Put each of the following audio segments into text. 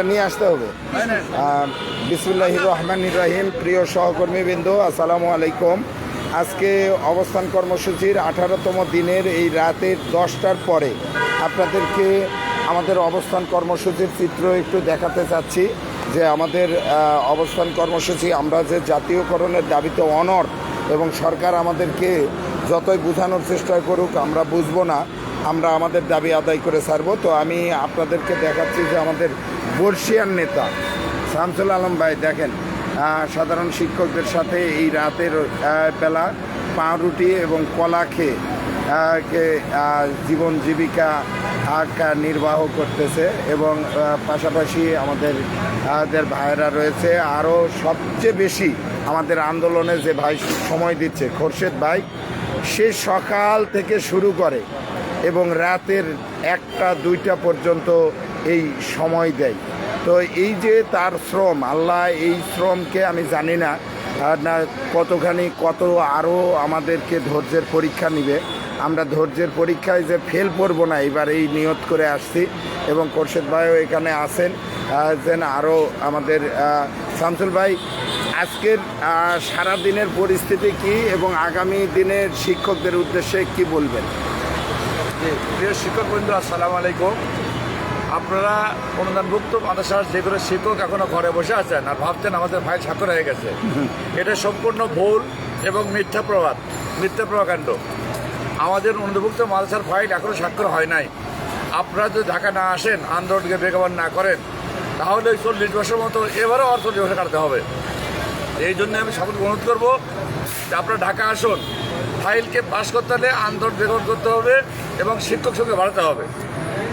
নিয়ে আসতে হবে। বিসমুল্লাহ রহমান রাহিম, প্রিয় সহকর্মীবৃন্দ, আসসালামু আলাইকুম। আজকে অবস্থান কর্মসূচির আঠারোতম দিনের এই রাতের দশটার পরে আপনাদেরকে আমাদের অবস্থান কর্মসূচির চিত্র একটু দেখাতে চাচ্ছি যে আমাদের অবস্থান কর্মসূচি, আমরা যে জাতীয়করণের দাবিতে অনর এবং সরকার আমাদেরকে যতই বোঝানোর চেষ্টা করুক, আমরা বুঝব না, আমরা আমাদের দাবি আদায় করে ছাড়বো তো আমি আপনাদেরকে দেখাচ্ছি যে আমাদের বর্ষিয়ান নেতা। শামসুল আলম ভাই, দেখেন সাধারণ শিক্ষকদের সাথে এই রাতের বেলা পাউরুটি এবং কলা খেয়ে জীবন জীবিকা নির্বাহ করতেছে এবং পাশাপাশি আমাদের আমাদের ভাইয়েরা রয়েছে। আরও সবচেয়ে বেশি আমাদের আন্দোলনে যে ভাই সময় দিচ্ছে, খোরশেদ ভাই, সে সকাল থেকে শুরু করে এবং রাতের একটা দুইটা পর্যন্ত এই সময় দেয়। তো এই যে তার শ্রম আল্লাহ এই শ্রমকে আমি জানি না না কতখানি কত আরও আমাদেরকে ধৈর্যের পরীক্ষা নিবে। আমরা ধৈর্যের পরীক্ষায় যে ফেল করব না এবার এই নিয়ত করে আসছি। এবং কোরশেদ ভাইও এখানে আহ, যেন আরও আমাদের শামসুল ভাই আজকের সারা দিনের পরিস্থিতি কি এবং আগামী দিনের শিক্ষকদের উদ্দেশ্যে কি বলবেন? প্রিয় শিক্ষক বন্ধু আসসালামু আলাইকুম। আপনারা অনুদানভুক্ত মাদ্রাসার যে কোনো শিক্ষক এখনও ঘরে বসে আছেন আর ভাবছেন আমাদের ফাইল স্বাক্ষর হয়ে গেছে। এটা সম্পূর্ণ ভুল এবং মিথ্যা প্রবাদ, মিথ্যা প্রকাণ্ড। আমাদের অনুদানভুক্ত মাদ্রাসার ফাইল এখনও স্বাক্ষর হয় নাই। আপনারা যদি ঢাকা না আসেন, আন্দোলনকে বেগবান না করেন, তাহলে ওই চল্লিশ বছর মতো এবারও আর চল্লিশ বছর কাটতে হবে। এই জন্য আমি সকলকে অনুরোধ করব যে আপনারা ঢাকা আসুন ফাইলকে পাস করতে হলে আন্দোলন বেগন করতে হবে এবং শিক্ষক সঙ্গে বাড়াতে হবে।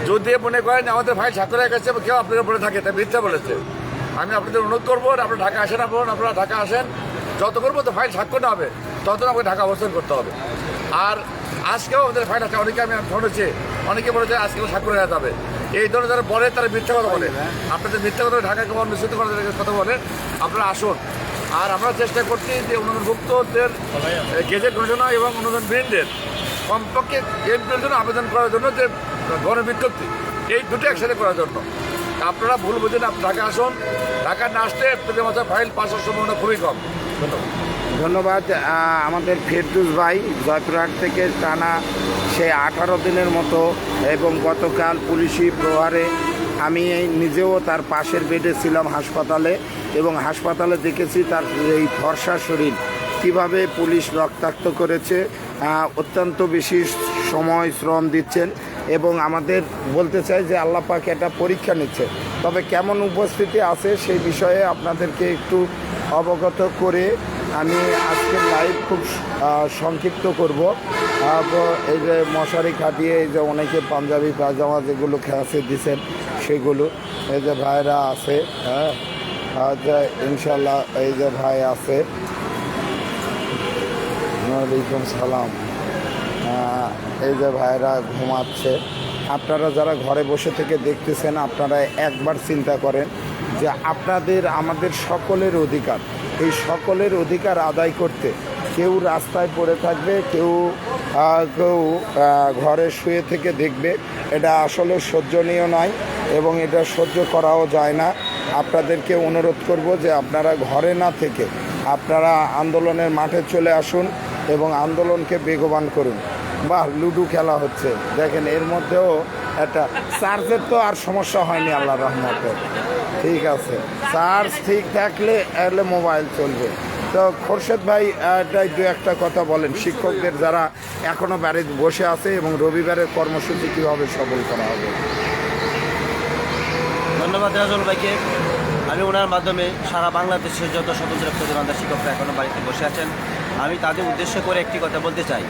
যদি মনে করেন আমাদের ফাইল স্বাক্ষর হয়ে গেছে, কেউ আপনাদের বলে থাকে তা মিথ্যা বলেছে। আমি আপনাদের অনুরোধ করব, আপনারা ঢাকা আসেন, আপনার, আপনারা ঢাকা আসেন। যত যতক্ষণ মতো ফাইল স্বাক্ষর না হবে ততক্ষণ আমাকে ঢাকা অবস্থান করতে হবে। আর আজকেও আমাদের ফাইল আছে, অনেকে আমি শুনেছি অনেকে বলেছে আজকেও স্বাক্ষর হয়ে যাবে। এই ধরনের যারা বলে, তারা মিথ্যা কথা বলে। আপনাদের মিথ্যা কথা ঢাকাকে মিশ্রিত করার কথা বলে। আপনারা আসুন। আর আমরা চেষ্টা করছি যে অনুদানভুক্তদের গেজেট ঘোষণা এবং অনুদান বৃন্দের কমপক্ষে এমপির জন্য আবেদন করার জন্য যে গণবিজ্ঞপ্তি, এই দুটো একসাথে করার জন্য। আপনারা ভুল বুঝেন আপনি ঢাকা আসুন। ঢাকা না আসলে আপনাদের মাথায় ফাইল হওয়ার সম্ভাবনা খুবই কম। ধন্যবাদ। আমাদের ফেরদুস ভাই জয়পুরহাট থেকে টানা সে আঠারো দিনের মতো এবং গতকাল পুলিশি প্রহারে আমি নিজেও তার পাশের বেডে ছিলাম হাসপাতালে এবং হাসপাতালে দেখেছি তার এই ফর্সা শরীর। কীভাবে পুলিশ রক্তাক্ত করেছে অত্যন্ত বেশি সময় শ্রম দিচ্ছেন এবং আমাদের বলতে চাই যে আল্লাহ পাক এটা পরীক্ষা নিচ্ছে। তবে কেমন উপস্থিতি আছে সেই বিষয়ে আপনাদেরকে একটু অবগত করে আমি আজকের লাইভ খুব সংক্ষিপ্ত করব। এই যে মশারি খাটিয়ে এই যে অনেকে পাঞ্জাবি পাজামা যেগুলো খেয়াছে দিছেন সেগুলো। এই যে ভাইরা আছে হ্যাঁ? ইনশাল্লাহ এই যে ভাই আছে, ওয়ালাইকুম সালাম। এই যে ভাইরা ঘুমাচ্ছে। আপনারা যারা ঘরে বসে থেকে দেখতেছেন, আপনারা একবার চিন্তা করেন যে আপনাদের, আমাদের সকলের অধিকার। এই সকলের অধিকার আদায় করতে কেউ রাস্তায় পড়ে থাকবে, কেউ কেউ ঘরে শুয়ে থেকে দেখবে। এটা আসলে সহ্যনীয় নয়। এবং এটা সহ্য করাও যায় না। আপনাদেরকে অনুরোধ করব যে আপনারা ঘরে না থেকে আপনারা আন্দোলনের মাঠে চলে আসুন এবং আন্দোলনকে বেগবান করুন। বাহ, লুডু খেলা হচ্ছে। দেখেন, এর মধ্যেও একটা চার্জের তো আর সমস্যা হয়নি, আল্লাহ রহমতে। ঠিক আছে। চার্জ ঠিক থাকলে এলে মোবাইল চলবে। তো খোরশেদ ভাই, এটাই দু একটা কথা বলেন। শিক্ষকদের যারা এখনও বাড়িতে বসে আছে এবং রবিবারের কর্মসূচি কীভাবে সফল করা হবে? ধন্যবাদ রাজল ভাইকে। আমি ওনার মাধ্যমে সারা বাংলাদেশের যত স্বতন্ত্র প্রধানতা শিক্ষকরা এখনও বাড়িতে বসে আছেন, আমি তাদের উদ্দেশ্য করে একটি কথা বলতে চাই।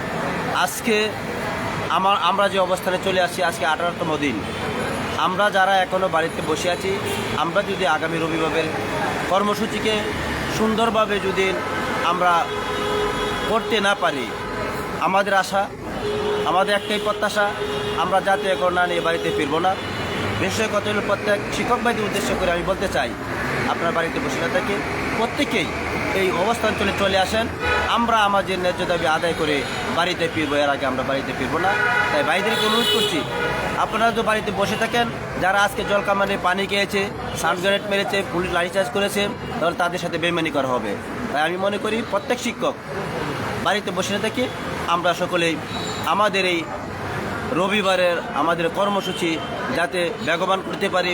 আজকে আমার, আমরা যে অবস্থানে চলে আসি আজকে আঠারোতম দিন। আমরা যারা এখনও বাড়িতে বসে আছি, আমরা যদি আগামী রবিবারের কর্মসূচিকে সুন্দরভাবে যদি আমরা করতে না পারি, আমাদের আশা, আমাদের একটাই প্রত্যাশা, আমরা জাতীয়করণ না নিয়ে বাড়িতে ফিরবো না। বিষয় কথা হলো প্রত্যেক শিক্ষক উদ্দেশ্য করে আমি বলতে চাই, আপনার বাড়িতে বসে না থাকে প্রত্যেকেই এই অবস্থান চলে চলে আসেন। আমরা আমাদের ন্যায্য দাবি আদায় করে বাড়িতে ফিরবো, এর আগে আমরা বাড়িতে ফিরবো না। তাই ভাইদেরকে অনুরোধ করছি, আপনারা তো বাড়িতে বসে থাকেন, যারা আজকে জল জলকামানে পানি খেয়েছে সানগ্রেনেড মেরেছে পুলিশ লাঠিচার্জ করেছে, তাহলে তাদের সাথে বেমানি করা হবে। তাই আমি মনে করি প্রত্যেক শিক্ষক বাড়িতে বসে না থাকি আমরা সকলেই আমাদের এই রবিবারের আমাদের কর্মসূচি যাতে বেগবান করতে পারি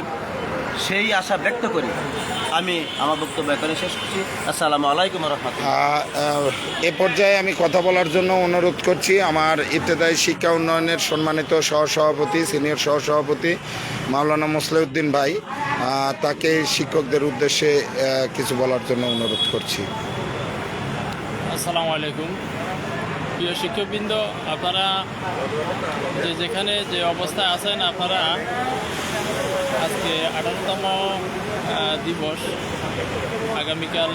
সেই আশা ব্যক্ত করি। আমি আমার বক্তব্য এখানে শেষ করছি। আসসালামু আলাইকুম রহমতুল্লাহ। এ পর্যায়ে আমি কথা বলার জন্য অনুরোধ করছি আমার ইত্তেদায়ী শিক্ষা উন্নয়নের সম্মানিত সহসভাপতি সিনিয়র সহসভাপতি মাওলানা মুসলিউদ্দিন ভাই। তাকে শিক্ষকদের উদ্দেশ্যে কিছু বলার জন্য অনুরোধ করছি। আসসালামু আলাইকুম। প্রিয় শিক্ষকবৃন্দ, আপনারা যে যেখানে যে অবস্থায় আছেন, আপনারা আজকে আঠারোতম দিবস। আগামীকাল,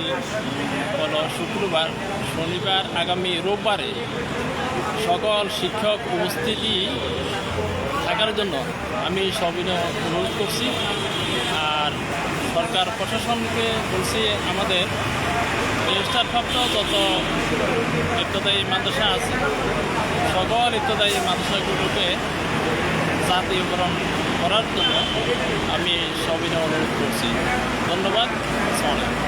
হলো শুক্রবার, শনিবার, আগামী রোববারে সকল শিক্ষক উপস্থিতি থাকার জন্য আমি সবিনয় অনুরোধ করছি। সরকার, প্রশাসনকে বলছি আমাদের রেজিস্টারপ্রাপ্ত যত ইত্যাদায়ী মাদ্রাসা আছে, সকল ইত্যাদায়ী মাদ্রাসাগুলোকে জাতীয়করণ করার জন্য আমি সবিনয় অনুরোধ করছি। ধন্যবাদ। আসসালামু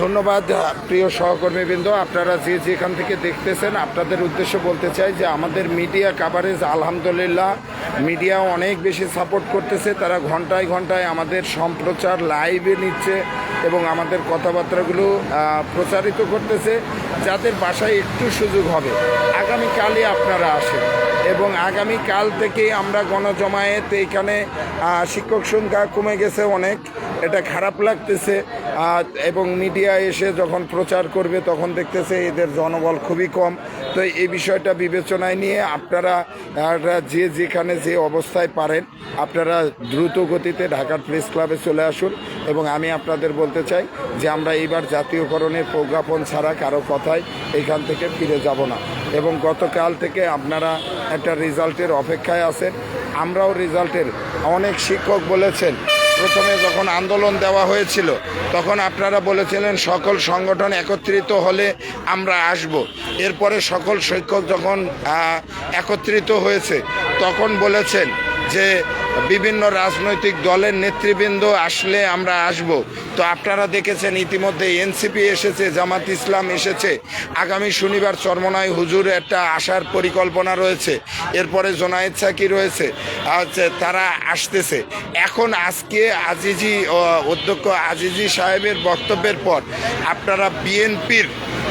ধন্যবাদ প্রিয় সহকর্মীবৃন্দ। আপনারা যে যেখান থেকে দেখতেছেন আপনাদের উদ্দেশ্য বলতে চাই যে আমাদের মিডিয়া কাভারেজ আলহামদুলিল্লাহ মিডিয়া অনেক বেশি সাপোর্ট করতেছে। তারা ঘন্টায় ঘন্টায় আমাদের সম্প্রচার লাইভে নিচ্ছে এবং আমাদের কথাবার্তাগুলো প্রচারিত করতেছে যাদের বাসায় একটু সুযোগ হবে। আগামীকালই আপনারা আসেন এবং আগামী কাল থেকে আমরা গণজমায়েত আহ, শিক্ষক সংখ্যা কমে গেছে অনেক। এটা খারাপ লাগতেছে। এবং মিডিয়া এসে যখন প্রচার করবে, তখন দেখতেছে এদের জনবল খুবই কম। তো এই বিষয়টা বিবেচনায় নিয়ে আপনারা যে যেখানে যে অবস্থায় পারেন, আপনারা দ্রুত গতিতে ঢাকার প্রেস ক্লাবে চলে আসুন এবং আমি আপনাদের বলতে চাই যে আমরা এইবার জাতীয়করণের প্রজ্ঞাপন ছাড়া কারও কথায় এখান থেকে ফিরে যাব না। এবং গতকাল থেকে আপনারা একটা রেজাল্টের অপেক্ষায় আছেন। আমরাও রেজাল্টের অনেক শিক্ষক বলেছেন প্রথমে যখন আন্দোলন দেওয়া হয়েছিল, তখন আপনারা বলেছিলেন সকল সংগঠন একত্রিত হলে আমরা আসব। এরপরে সকল শিক্ষক যখন একত্রিত হয়েছে, তখন বলেছেন যে বিভিন্ন রাজনৈতিক দলের নেতৃবৃন্দ আসলে আমরা আসব। তো আপনারা দেখেছেন ইতিমধ্যে এনসিপি এসেছে, জামাত ইসলাম এসেছে। আগামী শনিবার চরমনায় হুজুর একটা আসার পরিকল্পনা রয়েছে। এরপরে জোনায়েদ সাকি রয়েছে তারা আসতেছে। এখন আজকে আজিজি অধ্যক্ষ আজিজি সাহেবের বক্তব্যের পর আপনারা বিএনপির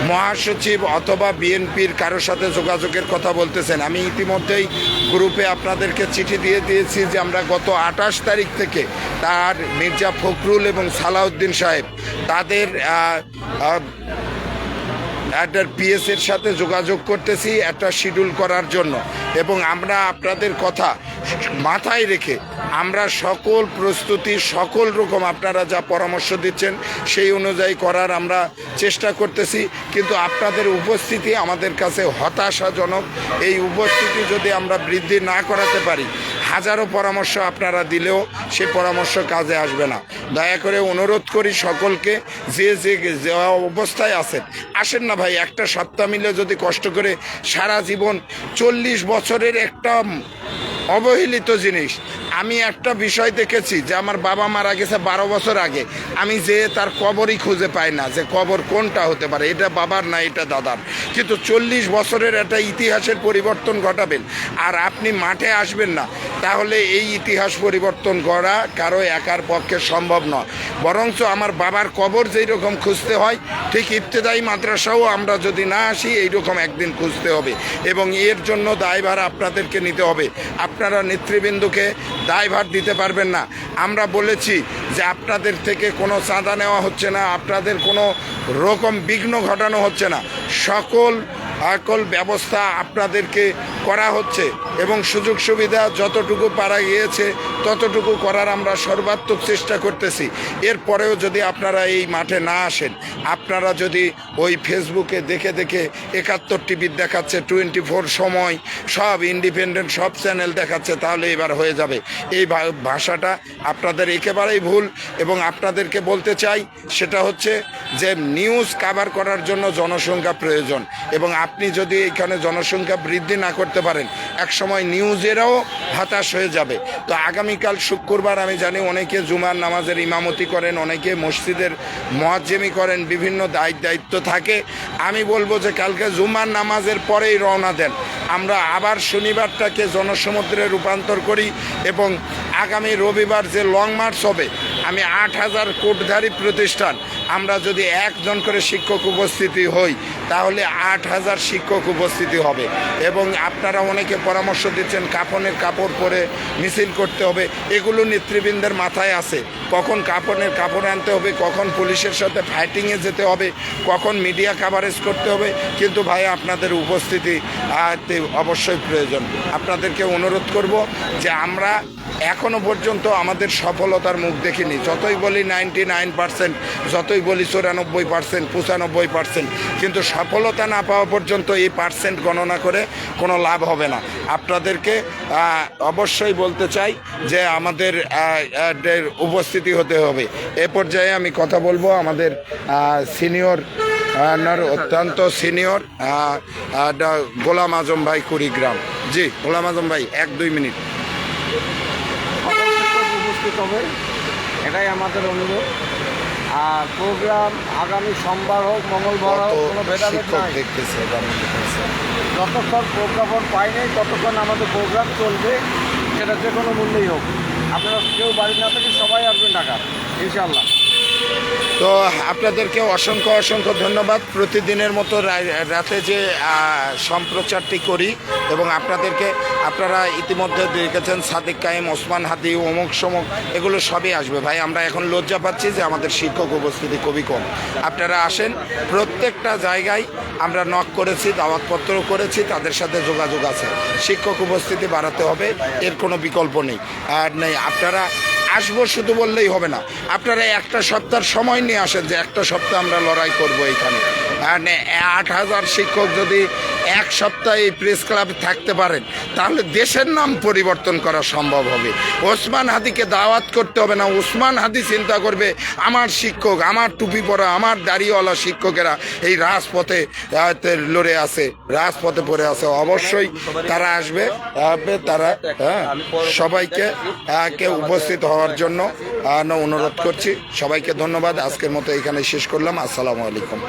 মহাসচিব অথবা বিএনপির কারোর সাথে যোগাযোগের কথা বলতেছেন। আমি ইতিমধ্যেই গ্রুপে আপনাদেরকে চিঠি দিয়ে দিয়েছি যে আমরা গত আঠাশ তারিখ থেকে তার মির্জা ফখরুল এবং সালাউদ্দিন সাহেব তাদের একটা পিএস এর সাথে যোগাযোগ করতেছি একটা শিডিউল করার জন্য। এবং আমরা আপনাদের কথা মাথায় রেখে আমরা সকল প্রস্তুতি, সকল রকম আপনারা যা পরামর্শ দিচ্ছেন, সেই অনুযায়ী করার আমরা চেষ্টা করতেছি। কিন্তু আপনাদের উপস্থিতি আমাদের কাছে হতাশাজনক। এই উপস্থিতি যদি আমরা বৃদ্ধি না করাতে পারি হাজারো পরামর্শ আপনারা দিলেও সে পরামর্শ কাজে আসবে না। দয়া করে অনুরোধ করি সকলকে, যে যে যাওয়া অবস্থায় আছেন, আসেন না ভাই, একটা সপ্তাহ মিলে যদি কষ্ট করে সারা জীবন চল্লিশ বছরের একটা অবহেলিত জিনিস আমি একটা বিষয় দেখেছি যে আমার বাবা মারা গেছে বারো বছর আগে। আমি যে তার কবরই খুঁজে পাই না যে কবর কোনটা হতে পারে। এটা বাবার না এটা দাদার। কিন্তু চল্লিশ বছরের একটা ইতিহাসের পরিবর্তন ঘটাবেন। আর আপনি মাঠে আসবেন না। তাহলে এই ইতিহাস পরিবর্তন করা কারও একার পক্ষে সম্ভব নয়। বরঞ্চ আমার বাবার কবর যেই রকম খুঁজতে হয়, ঠিক ইবতেদায়ী মাদ্রাসাও আমরা যদি না আসি, এইরকম একদিন খুঁজতে হবে। এবং এর জন্য দায়ভার আপনাদেরকে নিতে হবে। আপনারা নেতৃবৃন্দকে দায়ভার দিতে পারবেন না। আমরা বলেছি যে আপনাদের থেকে কোনো চাঁদা নেওয়া হচ্ছে না, আপনাদের কোনো রকম বিঘ্ন ঘটানো হচ্ছে না। সকল সকল ব্যবস্থা আপনাদেরকে করা হচ্ছে এবং সুযোগ সুবিধা যতটুকু পারা গিয়েছে, ততটুকু করার আমরা সর্বাত্মক চেষ্টা করতেছি। এরপরেও যদি আপনারা এই মাঠে না আসেন, আপনারা যদি ওই ফেসবুকে দেখে দেখে একাত্তর টিভির দেখাচ্ছে টোয়েন্টি ফোর সময় সব ইন্ডিপেন্ডেন্ট সব চ্যানেল দেখাচ্ছে, তাহলে এবার হয়ে যাবে। এই ভাষাটা আপনাদের একেবারেই ভুল এবং আপনাদেরকে বলতে চাই, সেটা হচ্ছে যে নিউজ কাভার করার জন্য জনসংখ্যা প্রয়োজন এবং আপনি যদি এখানে জনসংখ্যা বৃদ্ধি না করতে পারেন, একসময় নিউজেরাও হতাশ হয়ে যাবে। তো আগামীকাল শুক্রবার আমি জানি অনেকে জুমার নামাজের ইমামতি করেন, অনেকে মসজিদের মহাজ্জেমি করেন, বিভিন্ন দায়িত্ব দায়িত্ব থাকে। আমি বলব যে কালকে জুমার নামাজের পরেই রওনা দেন। আমরা আবার শনিবারটাকে জনসমুদ্রে রূপান্তর করি এবং আগামী রবিবার যে লং মার্চ হবে, আমি আট হাজার কোটধারী প্রতিষ্ঠান, আমরা যদি একজন করে শিক্ষক উপস্থিতি হই তাহলে আট হাজার শিক্ষক উপস্থিতি হবে। এবং আপনারা অনেকে পরামর্শ দিচ্ছেন কাপনের কাপড় পরে মিছিল করতে হবে। এগুলো নেতৃবৃন্দের মাথায় আছে। কখন কাপনের কাপড় আনতে হবে, কখন পুলিশের সাথে ফাইটিংয়ে যেতে হবে, কখন মিডিয়া কাভারেজ করতে হবে। কিন্তু ভাই, আপনাদের উপস্থিতি অবশ্যই প্রয়োজন। আপনাদেরকে অনুরোধ করব যে আমরা এখনও পর্যন্ত আমাদের সফলতার মুখ দেখিনি। যতই বলি নাইনটি নাইন পার্সেন্ট যতই বলি চুরানব্বই পার্সেন্ট পঁচানব্বই পার্সেন্ট কিন্তু সফলতা না পাওয়া পর্যন্ত এই পার্সেন্ট গণনা করে কোনো লাভ হবে না। আপনাদেরকে অবশ্যই বলতে চাই যে আমাদের উপস্থিতি হতে হবে। এ পর্যায়ে আমি কথা বলব আমাদের সিনিয়র অত্যন্ত সিনিয়র গোলাম আজম ভাই কুড়িগ্রাম। জি, গোলাম আজম ভাই, এক, দুই মিনিট। উপস্থিত হবে। এটাই আমাদের অনুরোধ। আর প্রোগ্রাম আগামী সোমবার হোক মঙ্গলবার হোক কোনো ভেদাভেদ নাই। যতক্ষণ প্রজ্ঞাপন পাই নাই ততক্ষণ আমাদের প্রোগ্রাম চলবে সেটা যে কোনো মূল্যেই হোক। আপনারা কেউ বাড়ি না থেকে সবাই আসবেন ঢাকা ইনশাল্লাহ তো আপনাদেরকে অসংখ্য অসংখ্য ধন্যবাদ। প্রতিদিনের মতো রাতে যে সম্প্রচারটি করি এবং আপনাদেরকে, আপনারা ইতিমধ্যে দেখেছেন সাদিক কায়েম, ওসমান হাদি, অমুক সমুক, এগুলো সবই আসবে। ভাই, আমরা এখন লজ্জা পাচ্ছি যে আমাদের শিক্ষক উপস্থিতি খুবই কম। আপনারা আসেন, প্রত্যেকটা জায়গায় আমরা নক করেছি, দাওয়াতপত্র করেছি, তাদের সাথে যোগাযোগ আছে। শিক্ষক উপস্থিতি বাড়াতে হবে, এর কোনো বিকল্প নেই। আর নেই, আপনারা আসব শুধু বললেই হবে না। আপনারা একটা সপ্তাহ সময় নিয়ে আসেন যে একটা সপ্তাহ আমরা লড়াই করব এখানে। আট হাজার শিক্ষক যদি এক সপ্তাহ এই প্রেস ক্লাবে থাকতে পারেন। তাহলে দেশের নাম পরিবর্তন করা সম্ভব হবে। ওসমান হাদিকে দাওয়াত করতে হবে না। ওসমান হাদি চিন্তা করবে, আমার শিক্ষক, আমার টুপি পরা, আমার দাড়িওয়ালা শিক্ষকেরা এই রাজপথে লড়ে আছে, রাজপথে পড়ে আছে। অবশ্যই তারা আসবে তারা হ্যাঁ সবাইকে কে উপস্থিত হওয়ার জন্য অনুরোধ করছি। সবাইকে ধন্যবাদ। আজকের মতো এখানে শেষ করলাম। আসসালামু আলাইকুম।